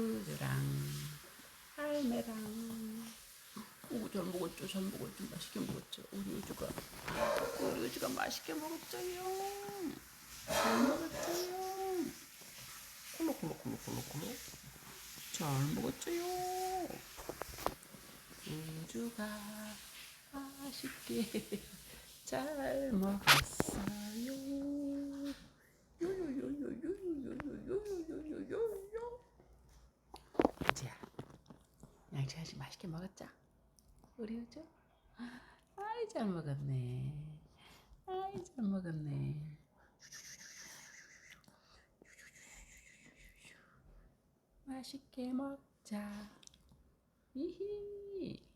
우주랑 할매랑 오, 잘 먹었죠, 잘 먹었죠, 맛있게 먹었죠. 우리 우주가 우리 우주가 맛있게 먹었죠요. 잘 먹었죠요. 콜록콜록콜록콜록콜록 잘 먹었죠요. 우주가 맛있게 잘 먹었어 양치 아직 맛있게 먹었죠? 우리 우주? 아이 잘 먹었네. 아이 잘 먹었네. 맛있게 먹자. 이히.